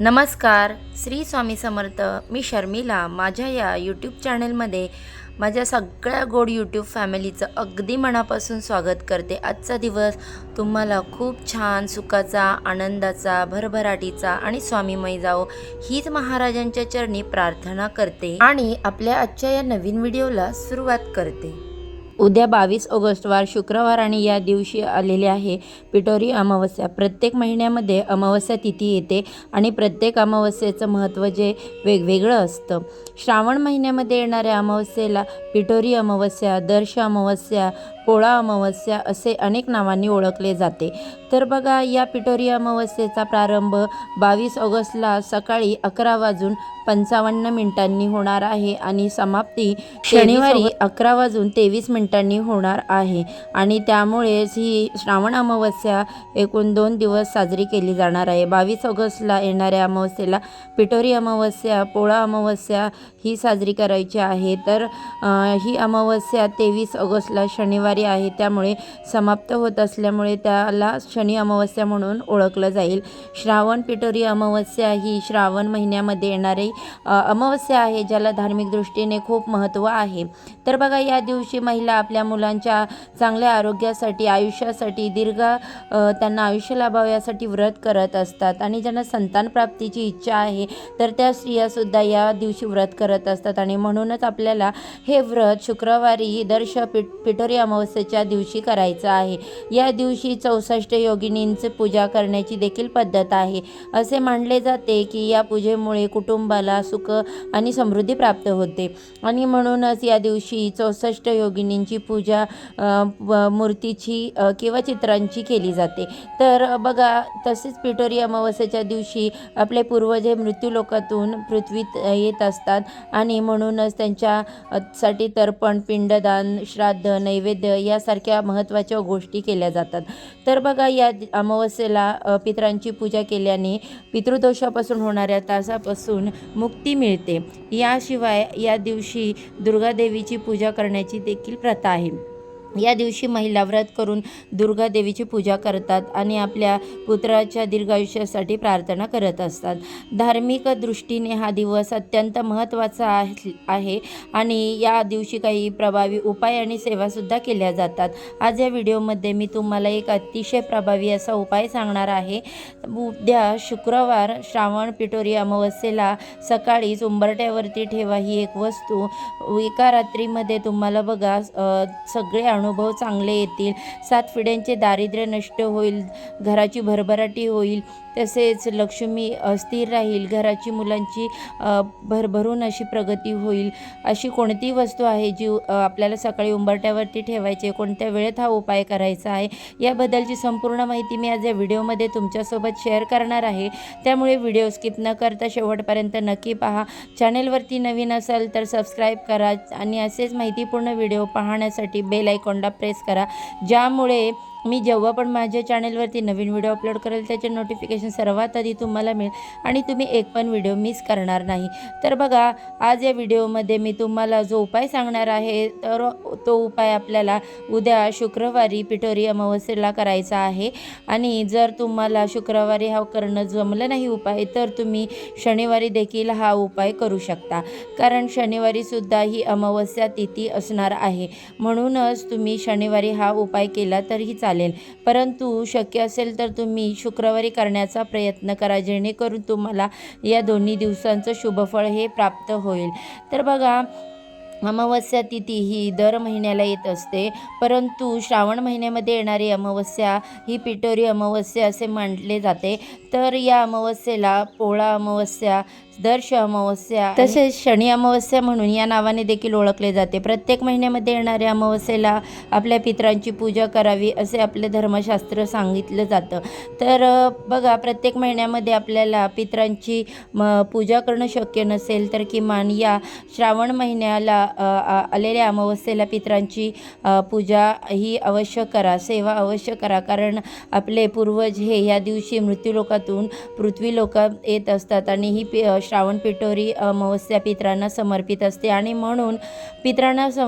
नमस्कार श्री स्वामी समर्थ. मी शर्मिला. माझ्या या यूट्यूब चॅनलमध्ये माझ्या सगळ्या गोड यूट्यूब फॅमिलीचं अगदी मनापासून स्वागत करते. आजचा दिवस तुम्हाला खूप छान सुखाचा आनंदाचा भरभराटीचा आणि स्वामीमय जाओ हीच महाराजांच्या चरणी प्रार्थना करते आणि आपल्या आजच्या या नवीन व्हिडिओला सुरुवात करते. उद्या बावीस ऑगस्टवार शुक्रवार आणि या दिवशी आलेले आहे. पिटोरी अमावस्या. प्रत्येक महिन्यामध्ये अमावस्या तिथी येते आणि प्रत्येक अमावस्येचं महत्त्व जे वेगवेगळं असतं. श्रावण महिन्यामध्ये येणाऱ्या अमावस्येला पिटोरी अमावस्या दर्श अमावस्या पोळा अमावस्या असे अनेक नावांनी ओळखले जाते. तर बघा या पिटोरी अमावस्येचा प्रारंभ बावीस ऑगस्टला सकाळी अकरा वाजून पंचावन्न मिनिटांनी होणार आहे आणि समाप्ती शनिवारी अकरा वाजून तेवीस मिनिटांनी होणार आहे आणि त्यामुळेच ही श्रावण अमावस्या एकूण दोन दिवस साजरी केली जाणार आहे. बावीस ऑगस्टला येणाऱ्या अमावस्येला पिटोरी अमावस्या पोळा अमावस्या ही साजरी करायची आहे. तर ही अमावस्या तेवीस ऑगस्टला शनिवारी आहे. त्यामुळे समाप्त होत असल्यामुळे त्याला शनी अमावस्या म्हणून ओळखलं जाईल. श्रावण पिटोरी अमावस्या ही श्रावण महिन्यामध्ये येणारी अमावस्या आहे ज्याला धार्मिक दृष्टीने खूप महत्त्व आहे. तर बघा या दिवशी महिला आपल्या मुलांच्या चांगल्या आरोग्यासाठी आयुष्यासाठी दीर्घ त्यांना आयुष्य लाभावं यासाठी व्रत करत असतात. आणि ज्यांना संतान प्राप्तीची इच्छा आहे तर त्या स्त्रियासुद्धा या दिवशी व्रत करत असतात. आणि म्हणूनच आपल्याला हे व्रत शुक्रवारी दर्श पिट पिठोरी अमावस्येच्या दिवशी करायचं आहे. या दिवशी चौसष्ट योगिनींची पूजा करण्याची देखील पद्धत आहे. असे मानले जाते की या पूजेमुळे कुटुंबाला सुख आणि समृद्धी प्राप्त होते. आणि म्हणूनच या दिवशी चौसष्ट योगिनींची पूजा व- मूर्तीची किंवा चित्रांची केली जाते. तर बघा तसेच पिटोरी अमावस्येच्या दिवशी आपले पूर्वज हे मृत्यूलोकातून पृथ्वीत येत असतात. आणि म्हणूनच त्यांच्या साठी तर्पण पिंडदान श्राद्ध नैवेद्य यासारख्या महत्त्वाच्या गोष्टी केल्या जातात. तर बघा या अमावस्येला पितरांची पूजा केल्याने पितृदोषापासून होणाऱ्या तासापासून मुक्ती मिळते. याशिवाय या दिवशी दुर्गादेवीची पूजा करण्याची देखील प्रथा आहे. या दिवशी महिला व्रत करून दुर्गा देवीची पूजा करतात आणि आपल्या पुत्राच्या दीर्घायुष्यासाठी प्रार्थना करत असतात. धार्मिक दृष्टीने हा दिवस अत्यंत महत्त्वाचा आहे- आहे आणि या दिवशी काही प्रभावी उपाय आणि सेवासुद्धा केल्या जातात. आज या व्हिडिओमध्ये मी तुम्हाला एक अतिशय प्रभावी असा उपाय सांगणार आहे. उद्या शुक्रवार श्रावण पिटोरी अमावस्येला सकाळीच उंबरट्यावरती ठेवा ही एक वस्तू. एका रात्रीमध्ये तुम्हाला बघा सगळे आणून अनुभव चांगले येतील. सात पिढ्यांचे दारिद्र्य नष्ट होईल. घराची भरभराटी होईल. तसेच लक्ष्मी अस्थिर स्थिर राहील. घराची मुलांची भरभरून अशी प्रगती होईल. अशी कोणती वस्तू आहे जी आपल्याला सकाळी उंबरट्यावरती ठेवायची आहे. कोणत्या वेळेत हा उपाय करायचा आहे? याबद्दलची संपूर्ण माहिती मी आज या व्हिडिओमध्ये तुमच्यासोबत शेअर करणार आहे. त्यामुळे व्हिडिओ स्किप न करता शेवटपर्यंत नक्की पहा. चॅनेलवरती नवीन असाल तर सबस्क्राईब करा आणि असेच माहितीपूर्ण व्हिडिओ पाहण्यासाठी बेल आयकॉन आयकॉनला प्रेस करा. ज्यामुळे मी जेव्हा पण माझ्या चॅनेलवरती नवीन व्हिडिओ अपलोड करेल त्याचे नोटिफिकेशन सर्वात आधी तुम्हाला मिळेल आणि तुम्ही एक पण व्हिडिओ मिस करणार नाही. तर बघा आज या व्हिडिओमध्ये मी तुम्हाला जो उपाय सांगणार आहे तर तो उपाय आपल्याला उद्या शुक्रवारी पिठोरी अमावस्येला करायचा आहे. आणि जर तुम्हाला शुक्रवारी हा करणं जमलं नाही उपाय तर तुम्ही शनिवारी देखील हा उपाय करू शकता. कारण शनिवारीसुद्धा ही अमावस्या तिथी असणार आहे. म्हणूनच तुम्ही शनिवारी हा उपाय केला तरीही चालेल. चालेल. परंतु शक्य असेल तर तुम्ही शुक्रवारी करण्याचा प्रयत्न करा जेणेकरून तुम्हाला या दोन्ही दिवसांचं शुभफळ हे प्राप्त होईल. तर बघा अमावस्या तिथी ही दर महिन्याला येत असते. परंतु श्रावण महिन्यामध्ये येणारी अमावस्या ही पिटोरी अमावस्या असे मानले जाते. तर या अमावस्येला पोळा अमावस्या दर्श अमावस्या तसेच शनी अमावस्या म्हणून या नावाने देखील ओळखले जाते. प्रत्येक महिन्यामध्ये येणाऱ्या अमावस्येला आपल्या पितरांची पूजा करावी असे आपले धर्मशास्त्र सांगितलं जातं. तर बघा प्रत्येक महिन्यामध्ये आपल्याला पित्रांची म पूजा करणं शक्य नसेल तर किमान या श्रावण महिन्याला आलेल्या अमावस्येला पितरांची पूजा ही अवश्य करा सेवा अवश्य करा. कारण आपले पूर्वज हे या दिवशी मृत्यूलोकातून पृथ्वीलोकात येत असतात आणि ही पि श्रावण पिठोरी अमावस्या पित्रांना समर्पित असते आणि म्हणून पित्रांना स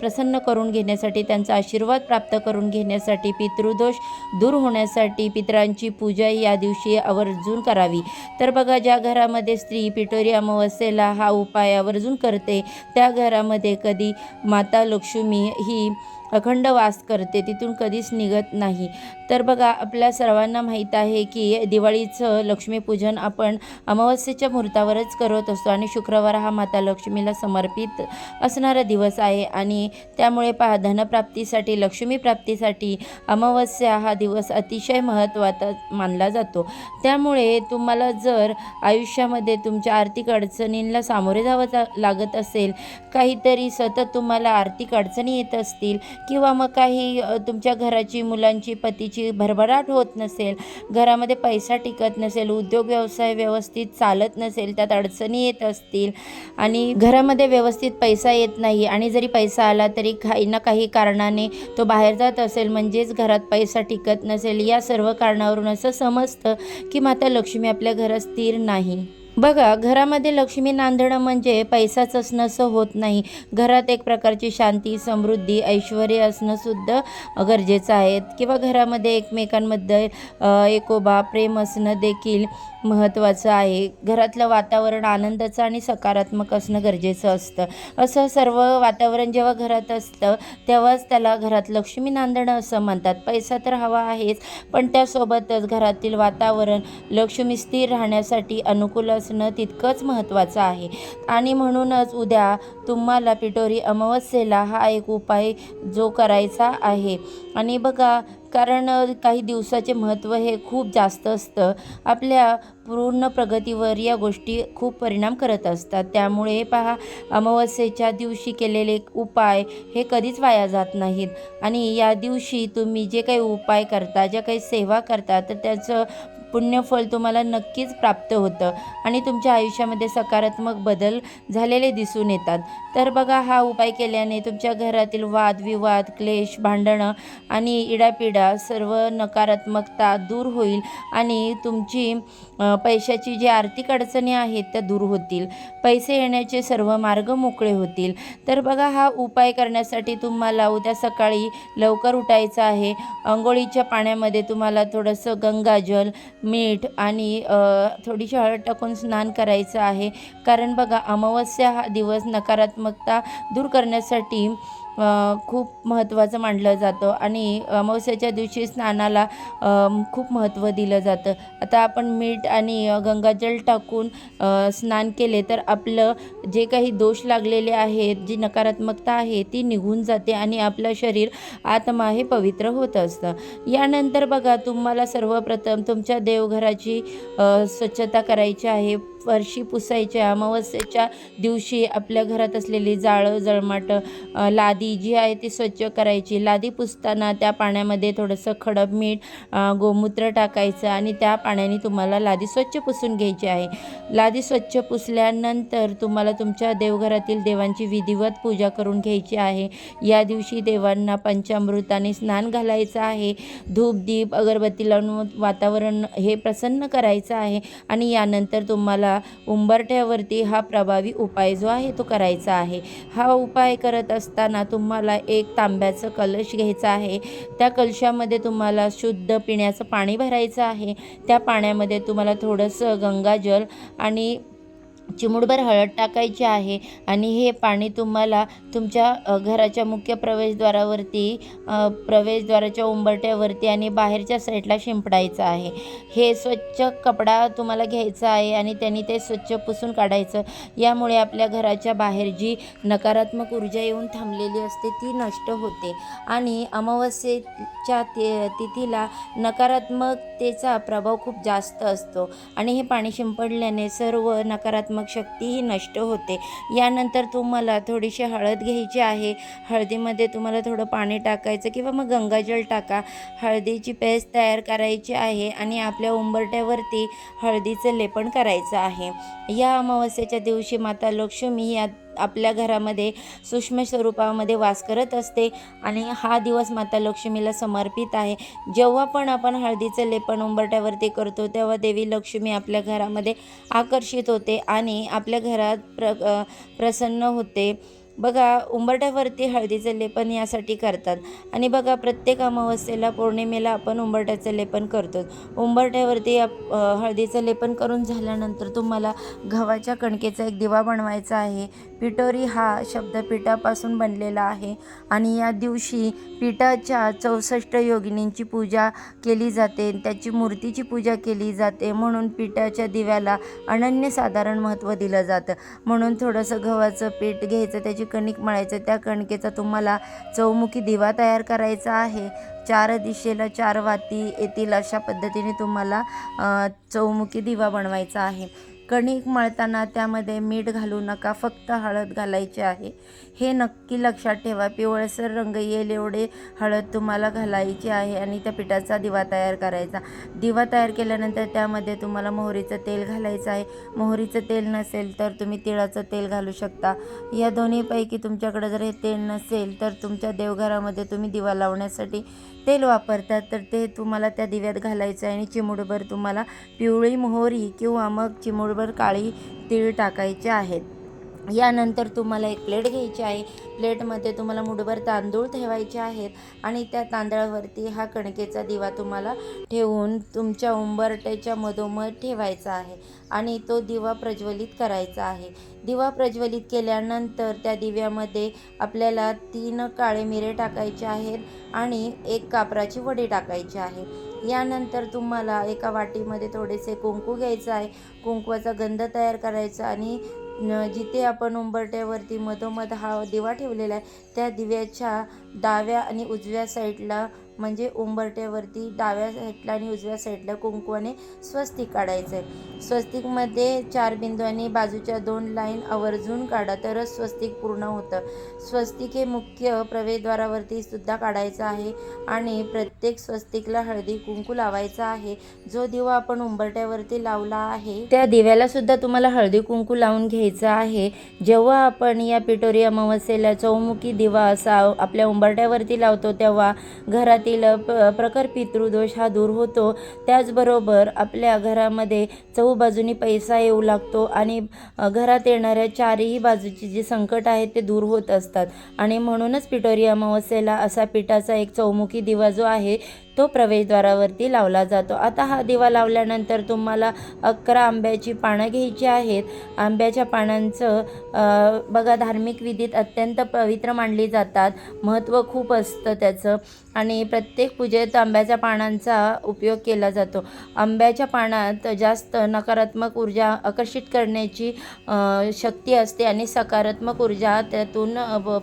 प्रसन्न करून घेण्यासाठी त्यांचा आशीर्वाद प्राप्त करून घेण्यासाठी पितृदोष दूर होण्यासाठी पित्रांची पूजा या दिवशी आवर्जून करावी. तर बघा ज्या घरामध्ये स्त्री पिठोरी अमावस्येला हा उपाय आवर्जून करते त्या घरामध्ये कधी माता लक्ष्मी ही अखंड वास करते तिथून कधीच निघत नाही. तर बघा आपल्या सर्वांना माहीत आहे की दिवाळीचं लक्ष्मीपूजन आपण अमावस्येच्या मुहूर्तावरच करत असतो आणि शुक्रवार हा माता लक्ष्मीला समर्पित असणारा दिवस आहे. आणि त्यामुळे पहा धनप्राप्तीसाठी लक्ष्मीप्राप्तीसाठी अमावस्या हा दिवस अतिशय महत्त्वाचा मानला जातो. त्यामुळे तुम्हाला जर आयुष्यामध्ये तुमच्या आर्थिक अडचणींना सामोरे जावं जा- लागत असेल काहीतरी सतत तुम्हाला आर्थिक अडचणी येत असतील किंवा मग काही तुमच्या घराची मुलांची पतीची भरभराट होत नसेल घरामध्ये पैसा टिकत नसेल उद्योग व्यवसाय व्यवस्थित चालत नसेल त्यात अडचणी येत असतील आणि घरामध्ये व्यवस्थित पैसा येत नाही आणि जरी पैसा आला तरी काही ना काही कारणाने तो बाहेर जात असेल म्हणजेच घरात पैसा टिकत नसेल या सर्व कारणावरून असं समजतं की माता लक्ष्मी आपल्या घरात स्थिर नाही. बघा घरामध्ये लक्ष्मी नांदणं म्हणजे पैसाच असणं असं होत नाही. घरात एक प्रकारची शांती समृद्धी ऐश्वर असणं सुद्धा गरजेचं आहे. किंवा घरामध्ये एकमेकांमध्ये एकोबा प्रेम असणं देखील महत्त्वाचं आहे. घरातलं वातावरण आनंदाचं आणि सकारात्मक असणं गरजेचं असतं. असं सर्व वातावरण जेव्हा घरात असतं तेव्हाच त्याला घरात लक्ष्मी नांदणं असं म्हणतात. पैसा तर हवा आहेच पण त्यासोबतच घरातील वातावरण लक्ष्मी स्थिर राहण्यासाठी अनुकूल असणं तितकंच महत्त्वाचं आहे. आणि म्हणूनच उद्या तुम्हाला पिठोरी अमावस्येला हा एक उपाय जो करायचा आहे. आणि बघा कारण काही दिवसाचे महत्त्व हे खूप जास्त असतं. आपल्या पूर्ण प्रगतीवर या गोष्टी खूप परिणाम करत असतात. त्यामुळे हे पहा अमावस्येच्या दिवशी केलेले उपाय हे कधीच वाया जात नाहीत. आणि या दिवशी तुम्ही जे काही उपाय करता ज्या काही सेवा करता तर त्याचं पुण्यफल तुम्हाला नक्कीच प्राप्त होतं आणि तुमच्या आयुष्यामध्ये सकारात्मक बदल झालेले दिसून येतात. तर बघा हा उपाय केल्याने तुमच्या घरातील वादविवाद क्लेश भांडणं आणि इडापिडा सर्व नकारात्मकता दूर होईल आणि तुमची पैशाची जी आर्थिक अडचणी आहेत त्या दूर होतील. पैसे येण्याचे सर्व मार्ग मोकळे होतील. तर बघा हा उपाय करण्यासाठी तुम्हाला उद्या सकाळी लवकर उठायचं आहे. अंघोळीच्या पाण्यामध्ये तुम्हाला थोडंसं गंगाजल मीठ आणि थोडीशी हळद टाकून स्नान करायचं आहे. कारण बघा अमावस्या हा दिवस नकारात्मकता दूर करण्यासाठी खूप महत्त्वाचं मानलं जातं आणि अमावस्याच्या दिवशी स्नानाला खूप महत्त्व दिलं जातं. आता आपण मीठ आणि गंगाजल टाकून स्नान केले तर आपलं जे काही दोष लागलेले आहेत जी नकारात्मकता आहे ती निघून जाते आणि आपलं शरीर आत्मा हे पवित्र होत असतं. यानंतर बघा तुम्हाला सर्वप्रथम तुमच्या देवघराची स्वच्छता करायची आहे. फरशी पुसायच्या अमावस्येच्या दिवशी आपल्या घरात असलेली जाळं जळमाटं लादी जी आहे ती स्वच्छ करायची. लादी पुसताना त्या पाण्यामध्ये थोडंसं खडब मीठ गोमूत्र टाकायचं आणि त्या पाण्याने तुम्हाला लादी स्वच्छ पुसून घ्यायची आहे. लादी स्वच्छ पुसल्यानंतर तुम्हाला तुमच्या देवघरातील देवांची विधिवत पूजा करून घ्यायची आहे. या दिवशी देवांना पंचामृताने स्नान घालायचं आहे. धूप दीप अगरबत्ती लावून वातावरण हे प्रसन्न करायचं आहे आणि यानंतर तुम्हाला उंबरठ्यावरती हा प्रभावी उपाय जो आहे तो करायचा आहे. हा उपाय करत असताना तुम्हाला एक तांब्याचं कलश घ्यायचा आहे. त्या कलशामध्ये तुम्हाला शुद्ध पिण्याचं पाणी भरायचं आहे. त्या पाण्यामध्ये तुम्हाला थोडंसं गंगाजल आणि चिमुडभर हळद टाकायची आहे आणि हे पाणी तुम्हाला तुमच्या घराच्या मुख्य प्रवेशद्वारावरती प्रवेशद्वाराच्या उंबरट्यावरती आणि बाहेरच्या साईडला शिंपडायचं आहे. हे स्वच्छ कपडा तुम्हाला घ्यायचा आहे आणि त्यांनी ते स्वच्छ पुसून काढायचं. यामुळे आपल्या घराच्या बाहेर जी नकारात्मक ऊर्जा येऊन थांबलेली असते ती नष्ट होते. आणि अमावस्येच्या ति तिथीला नकारात्मकतेचा प्रभाव खूप जास्त असतो. आणि हे पाणी शिंपडल्याने सर्व नकारात्मक शक्ती ही नष्ट होते. यानंतर तुम्हाला थोडीशी हळद घ्यायची आहे. हळदीमध्ये तुम्हाला थोडं पाणी टाकायचं किंवा मग गंगाजल टाका. हळदीची पेस्ट तयार करायची आहे आणि आपल्या उंबरट्यावरती हळदीचं लेपन करायचं आहे. या अमावस्येच्या दिवशी माता लक्ष्मी या आपल्या घरामध्ये सूक्ष्म स्वरूपामध्ये वास करत असते आणि हा दिवस माता लक्ष्मीला समर्पित आहे. जेव्हा पण आपण हळदीचं लेपन उंबरट्यावरती करतो तेव्हा देवी लक्ष्मी आपल्या घरामध्ये आकर्षित होते आणि आपल्या घरात प्र प्रसन्न होते. बघा उंबरट्यावरती हळदीचं लेपन यासाठी करतात. आणि बघा प्रत्येक अमावस्येला पौर्णिमेला आपण उंबरट्याचं लेपन करतो उंबरट्यावरती हळदीचं लेपन करून झाल्यानंतर तुम्हाला गव्हाच्या कणकेचा एक दिवा बनवायचा आहे. पिटोरी हा शब्द पिठापासून बनलेला आहे. आणि या दिवशी पिठाच्या चौसष्ट योगिनींची पूजा केली जाते. त्याची मूर्तीची पूजा केली जाते. म्हणून पिठाच्या दिव्याला अनन्यसाधारण महत्त्व दिलं जातं. म्हणून थोडंसं गव्हाचं पीठ घ्यायचं त्याची कणिक मळायचं त्या कणकेचा तुम्हाला चौमुखी दिवा तयार करायचा आहे. चार दिशेला चार वाती येतील अशा पद्धतीने तुम्हाला चौमुखी दिवा बनवायचा आहे. कणिक मळताना त्यामध्ये मीठ घालू नका फक्त हळद घालायची आहे. हे नक्की लक्षात ठेवा पिवळसर रंग येईल एवढे हळद तुम्हाला घालायची आहे आणि त्या पिठाचा दिवा तयार करायचा. दिवा तयार केल्यानंतर त्यामध्ये तुम्हाला मोहरीचं तेल घालायचं आहे. मोहरीचं तेल नसेल तर तुम्ही तिळाचं तेल घालू शकता. या दोन्हीपैकी तुमच्याकडे जर हे तेल नसेल तर तुमच्या देवघरामध्ये तुम्ही दिवा लावण्यासाठी तेल वापरतात तर ते तुम्हाला त्या दिव्यात घालायचं आहे आणि चिमुडभर तुम्हाला पिवळी मोहरी किंवा मग चिमुडभर काळी तीळ टाकायचे आहेत. यानंतर तुम्हाला एक प्लेट घ्यायची आहे. प्लेटमध्ये तुम्हाला मुठभर तांदूळ ठेवायचे आहेत आणि त्या तांदळावरती हा कणकेचा दिवा तुम्हाला ठेवून तुमच्या उंबरट्याच्या मधोमध ठेवायचा आहे आणि तो दिवा प्रज्वलित करायचा आहे. दिवा प्रज्वलित केल्यानंतर त्या दिव्यामध्ये आपल्याला तीन काळे मिरे टाकायचे आहेत आणि एक कापराची वडी टाकायची आहे. यानंतर तुम्हाला एका वाटीमध्ये थोडेसे कुंकू घ्यायचं आहे. कुंकवाचा गंध तयार करायचा आणि जिथे आपण उंबरट्यावरती मधोमध हा दिवा ठेवलेला आहे त्या दिव्याच्या डाव्या आणि उजव्या साईडला म्हणजे उंबरट्यावरती डाव्या साईडला आणि उजव्या साईडला कुंकवाने स्वस्तिक काढायचं आहे स्वस्तिकमध्ये चार बिंदू आणि बाजूच्या दोन लाईन आवर्जून काढा तरच स्वस्तिक पूर्ण होतं. स्वस्तिक हे मुख्य प्रवेशद्वारावरती सुद्धा काढायचं आहे आणि प्रत्येक स्वस्तिकला हळदी कुंकू लावायचा आहे. जो दिवा आपण उंबरट्यावरती लावला आहे त्या दिव्याला सुद्धा तुम्हाला हळदी कुंकू लावून घ्यायचं आहे. जेव्हा आपण या पिटोरी अमावस्येला चौमुखी दिवा असा आपल्या उंबरट्यावरती लावतो तेव्हा घरात घरातील प प्रखर पितृदोष हा दूर होतो. त्याचबरोबर आपल्या घरामध्ये चहूबाजूनी पैसा येऊ लागतो आणि घरात येणाऱ्या चारही बाजूची जी संकट आहेत ते दूर होत असतात. आणि म्हणूनच पिटोरी अमावस्येला असा पिठाचा एक चौमुखी दिवा जो आहे तो प्रवेशद्वारावरती लावला जातो. आता हा दिवा लावल्यानंतर तुम्हाला अकरा आंब्याची पानं घ्यायची आहेत. आंब्याच्या पानांचं बघा धार्मिक विधीत अत्यंत पवित्र मानली जातात. महत्त्व खूप असतं त्याचं. आणि प्रत्येक पूजेत आंब्याच्या पानांचा उपयोग केला जातो. आंब्याच्या पानात जास्त नकारात्मक ऊर्जा आकर्षित करण्याची शक्ती असते आणि सकारात्मक ऊर्जा त्यातून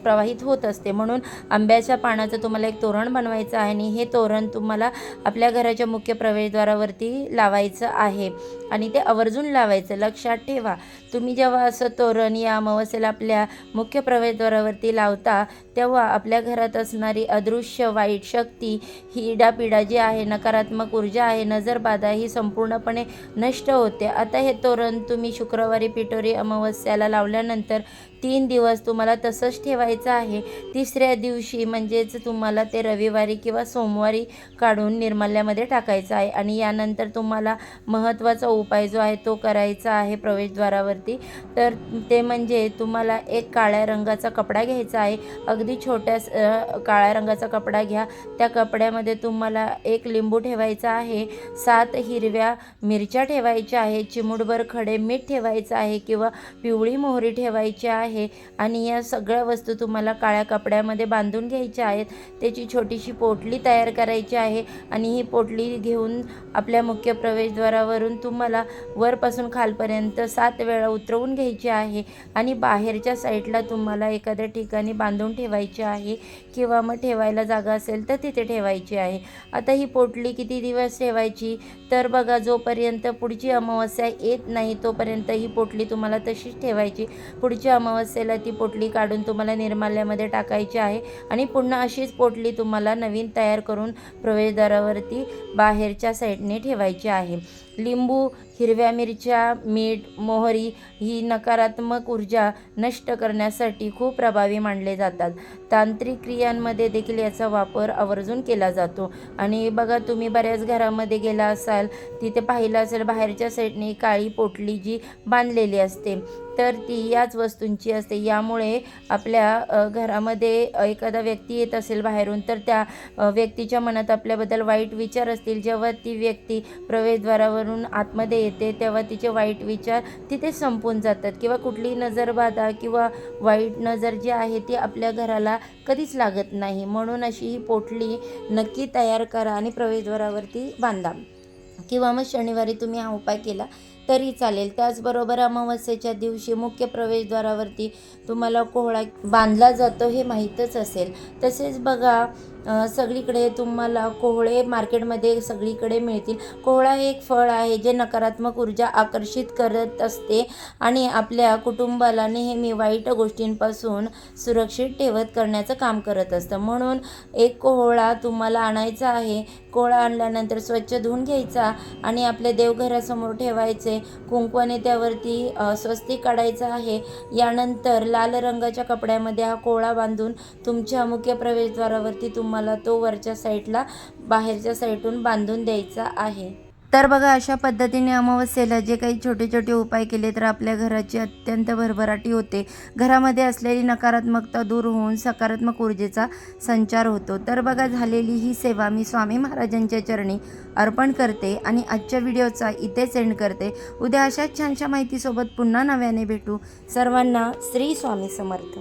प्रवाहित होत असते. म्हणून आंब्याच्या पानाचं तुम्हाला एक तोरण बनवायचं आहे आणि हे तोरण तुम तुम्हाला आपल्या घराच्या मुख्य प्रवेशद्वारावरती लावायचं आहे. आणि ते आवर्जून लावायचं. लक्षात ठेवा. तुम्ही जेव्हा असं तोरण या अमावस्येला आपल्या मुख्य प्रवेशद्वारावरती लावता तेव्हा आपल्या घरात असणारी अदृश्य वाईट शक्ती ही इडापिडा जी आहे नकारात्मक ऊर्जा आहे नजरबाधा ही संपूर्णपणे नष्ट होते. आता हे तोरण तुम्ही शुक्रवारी पिटोरी अमावस्याला लावल्यानंतर तीन दिवस तुम्हाला तसंच ठेवायचं आहे. तिसऱ्या दिवशी म्हणजेच तुम्हाला ते रविवारी किंवा सोमवारी काढून निर्माल्यामध्ये टाकायचं आहे. आणि यानंतर तुम्हाला महत्त्वाचा उपाय जो आहे तो करायचा आहे प्रवेशद्वारावरती. तर ते म्हणजे तुम्हाला एक काळ्या रंगाचा कपडा घ्यायचा आहे. अगदी छोट्या काळ्या रंगाचा कपडा घ्या. त्या कपड्यामध्ये तुम्हाला एक लिंबू ठेवायचा आहे. सात हिरव्या मिरच्या ठेवायच्या आहे. चिमूटभर खडे मीठ ठेवायचं आहे किंवा पिवळी मोहरी ठेवायची आहे. आणि या सगळ्या वस्तू तुम्हाला काळ्या कपड्यामध्ये बांधून घ्यायच्या आहेत. त्याची छोटीशी पोटली तयार करायची आहे. आहे. आणि ही पोटली घेऊन आपल्या मुख्य प्रवेशद्वारावरून तुम्हाला वरपासून खालपर्यंत सात वेळा उतरवून घ्यायची आहे. आणि बाहेरच्या साईडला तुम्हाला एखाद्या ठिकाणी बांधून ठेवायची आहे किंवा मग ठेवायला जागा असेल तर तिथे ठेवायची आहे. आता ही पोटली किती दिवस ठेवायची? तर बघा जोपर्यंत पुढची अमावस्या येत नाही तोपर्यंत ही पोटली तुम्हाला तशीच ठेवायची. पुढच्या अमावस्येला ती पोटली काढून तुम्हाला निर्माल्यामध्ये टाकायची आहे. आणि पुन्हा अशीच पोटली तुम्हाला नवीन तयार करून प्रवेशद्वारावरती बाहेरच्या साईडने ठेवायची आहे. लिंबू हिरव्या मिरच्या मीठ मोहरी ही नकारात्मक ऊर्जा नष्ट करण्यासाठी खूप प्रभावी मानले जातात. तांत्रिक क्रियांमध्ये देखील याचा वापर आवर्जून केला जातो. आणि बघा तुम्ही बऱ्याच घरामध्ये गेला असाल तिथे पाहिलं असेल बाहेरच्या साईडने काळी पोटली जी बांधलेली असते तर ती याच वस्तूंची असते. यामुळे आपल्या घरामध्ये एखादा व्यक्ती येत असेल बाहेरून तर त्या व्यक्तीच्या मनात आपल्याबद्दल वाईट विचार असतील. जेव्हा ती व्यक्ती प्रवेशद्वारावर करून आतमध्ये येते तेव्हा तिचे वाईट विचार तिथे संपून जातात. किंवा कुठली नजर बाधा किंवा वाईट नजर जी आहे ती आपल्या घराला कधीच लागत नाही. म्हणून अशी ही पोटली नक्की तयार करा आणि प्रवेशद्वारावरती बांधा. किंवा मग शनिवारी तुम्ही हा उपाय केला तरी चालेल. त्याचबरोबर अमावस्येच्या दिवशी मुख्य प्रवेशद्वारावरती तुम्हाला कोहळा बांधला जातो हे माहीतच असेल. तसेच बघा सगळीकडे तुम्हाला कोहळे मार्केटमध्ये सगळीकडे मिळतील. कोहळा हे एक फळ आहे जे नकारात्मक ऊर्जा आकर्षित करत असते आणि आपल्या कुटुंबाला नेहमी वाईट गोष्टींपासून सुरक्षित ठेवत करण्याचं काम करत असतं. म्हणून एक कोहळा तुम्हाला आणायचा आहे. कोहळा आणल्यानंतर स्वच्छ धुवून घ्यायचा आणि आपल्या देवघरासमोर ठेवायचे. कुंकवाने त्यावरती स्वस्ती स्वस्तिक काढायचं आहे. यानंतर लाल रंगाच्या कपड्यामध्ये हा कोहळा बांधून तुमच्या मुख्य प्रवेशद्वारावरती तुम्हाला तो वरच्या साईडला बाहेरच्या साईडून बांधून द्यायचा आहे. तर बघा अशा पद्धतीने अमावस्येला जे काही छोटे छोटे उपाय केले तर आपल्या घराची अत्यंत भरभराटी होते. घरामध्ये असलेली नकारात्मकता दूर होऊन सकारात्मक ऊर्जेचा संचार होतो. तर बघा झालेली ही सेवा मी स्वामी महाराजांच्या चरणी अर्पण करते आणि आजच्या व्हिडिओचा इथे सेंड करते. उद्या अशाच छानशा माहितीसोबत पुन्हा नव्याने भेटू. सर्वांना श्री स्वामी समर्थ.